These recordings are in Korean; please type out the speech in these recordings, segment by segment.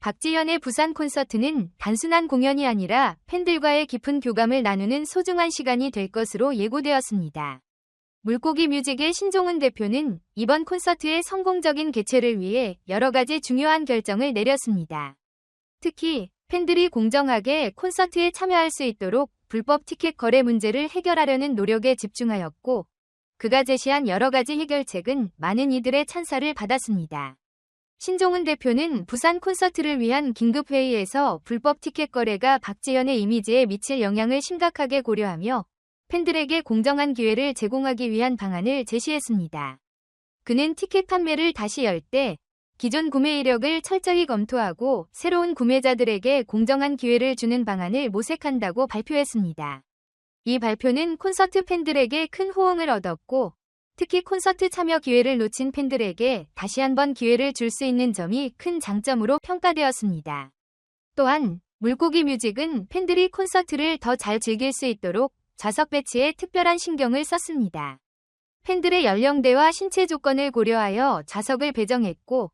박지현의 부산 콘서트는 단순한 공연이 아니라 팬들과의 깊은 교감을 나누는 소중한 시간이 될 것으로 예고되었습니다. 물고기 뮤직의 신종훈 대표는 이번 콘서트의 성공적인 개최를 위해 여러 가지 중요한 결정을 내렸습니다. 특히 팬들이 공정하게 콘서트에 참여할 수 있도록 불법 티켓 거래 문제를 해결하려는 노력에 집중하였고, 그가 제시한 여러 가지 해결책은 많은 이들의 찬사를 받았습니다. 신종훈 대표는 부산 콘서트를 위한 긴급회의에서 불법 티켓 거래가 박지현의 이미지에 미칠 영향을 심각하게 고려하며 팬들에게 공정한 기회를 제공하기 위한 방안을 제시했습니다. 그는 티켓 판매를 다시 열 때 기존 구매 이력을 철저히 검토하고 새로운 구매자들에게 공정한 기회를 주는 방안을 모색한다고 발표했습니다. 이 발표는 콘서트 팬들에게 큰 호응을 얻었고 특히 콘서트 참여 기회를 놓친 팬들에게 다시 한번 기회를 줄 수 있는 점이 큰 장점으로 평가되었습니다. 또한 물고기 뮤직은 팬들이 콘서트를 더 잘 즐길 수 있도록 좌석 배치에 특별한 신경을 썼습니다. 팬들의 연령대와 신체 조건을 고려하여 좌석을 배정했고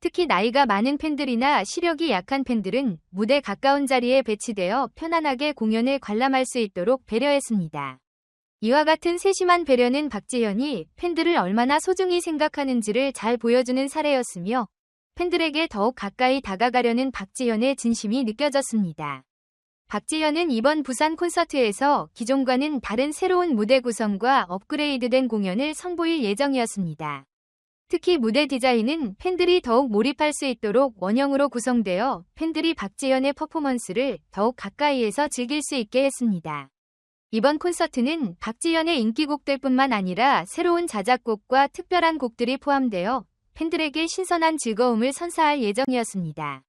특히 나이가 많은 팬들이나 시력이 약한 팬들은 무대 가까운 자리에 배치되어 편안하게 공연을 관람할 수 있도록 배려했습니다. 이와 같은 세심한 배려는 박지현이 팬들을 얼마나 소중히 생각하는지를 잘 보여주는 사례였으며 팬들에게 더욱 가까이 다가가려는 박지현의 진심이 느껴졌습니다. 박지현은 이번 부산 콘서트에서 기존과는 다른 새로운 무대 구성과 업그레이드된 공연을 선보일 예정이었습니다. 특히 무대 디자인은 팬들이 더욱 몰입할 수 있도록 원형으로 구성되어 팬들이 박지현의 퍼포먼스를 더욱 가까이에서 즐길 수 있게 했습니다. 이번 콘서트는 박지현의 인기곡들 뿐만 아니라 새로운 자작곡과 특별한 곡들이 포함되어 팬들에게 신선한 즐거움을 선사할 예정이었습니다.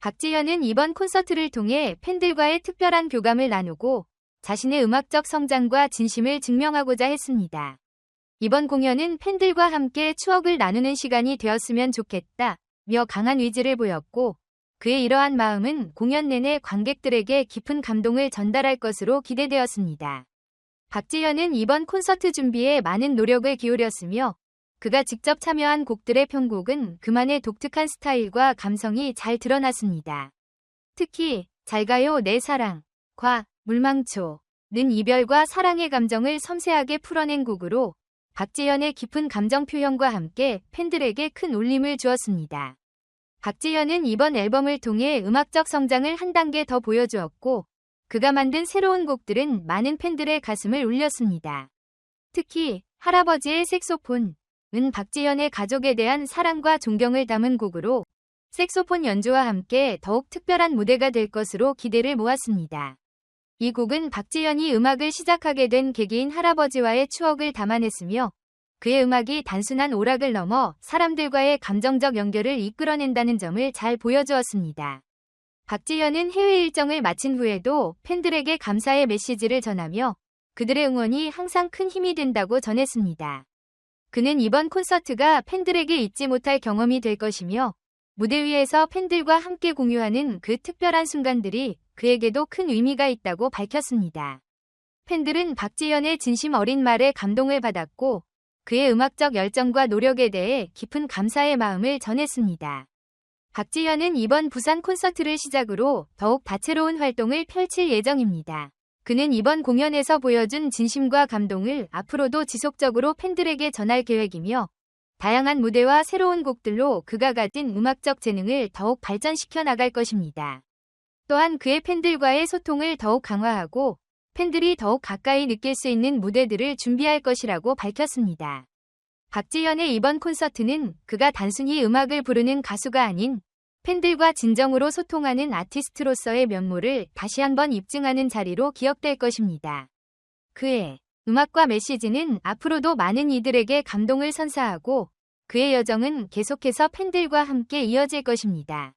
박지현은 이번 콘서트를 통해 팬들과의 특별한 교감을 나누고 자신의 음악적 성장과 진심을 증명하고자 했습니다. 이번 공연은 팬들과 함께 추억을 나누는 시간이 되었으면 좋겠다 며 강한 의지를 보였고 그의 이러한 마음은 공연 내내 관객들에게 깊은 감동을 전달할 것으로 기대되었습니다. 박지현은 이번 콘서트 준비에 많은 노력을 기울였으며 그가 직접 참여한 곡들의 편곡은 그만의 독특한 스타일과 감성이 잘 드러났습니다. 특히 잘가요 내 사랑, 과, 물망초, 는 이별과 사랑의 감정을 섬세하게 풀어낸 곡으로 박지현의 깊은 감정 표현과 함께 팬들에게 큰 울림을 주었습니다. 박지현은 이번 앨범을 통해 음악적 성장을 한 단계 더 보여주었고 그가 만든 새로운 곡들은 많은 팬들의 가슴을 울렸습니다. 특히 할아버지의 색소폰, 은 박지현의 가족에 대한 사랑과 존경을 담은 곡으로 색소폰 연주와 함께 더욱 특별한 무대가 될 것으로 기대를 모았습니다. 이 곡은 박지현이 음악을 시작하게 된 계기인 할아버지와의 추억을 담아냈으며 그의 음악이 단순한 오락을 넘어 사람들과의 감정적 연결을 이끌어낸다는 점을 잘 보여주었습니다. 박지현은 해외 일정을 마친 후에도 팬들에게 감사의 메시지를 전하며 그들의 응원이 항상 큰 힘이 된다고 전했습니다. 그는 이번 콘서트가 팬들에게 잊지 못할 경험이 될 것이며 무대 위에서 팬들과 함께 공유하는 그 특별한 순간들이 그에게도 큰 의미가 있다고 밝혔습니다. 팬들은 박지현의 진심 어린 말에 감동을 받았고 그의 음악적 열정과 노력에 대해 깊은 감사의 마음을 전했습니다. 박지현은 이번 부산 콘서트를 시작으로 더욱 다채로운 활동을 펼칠 예정입니다. 그는 이번 공연에서 보여준 진심과 감동을 앞으로도 지속적으로 팬들에게 전할 계획이며 다양한 무대와 새로운 곡들로 그가 가진 음악적 재능을 더욱 발전시켜 나갈 것입니다. 또한 그의 팬들과의 소통을 더욱 강화하고 팬들이 더욱 가까이 느낄 수 있는 무대들을 준비할 것이라고 밝혔습니다. 박지현의 이번 콘서트는 그가 단순히 음악을 부르는 가수가 아닌 팬들과 진정으로 소통하는 아티스트로서의 면모를 다시 한번 입증하는 자리로 기억될 것입니다. 그의 음악과 메시지는 앞으로도 많은 이들에게 감동을 선사하고 그의 여정은 계속해서 팬들과 함께 이어질 것입니다.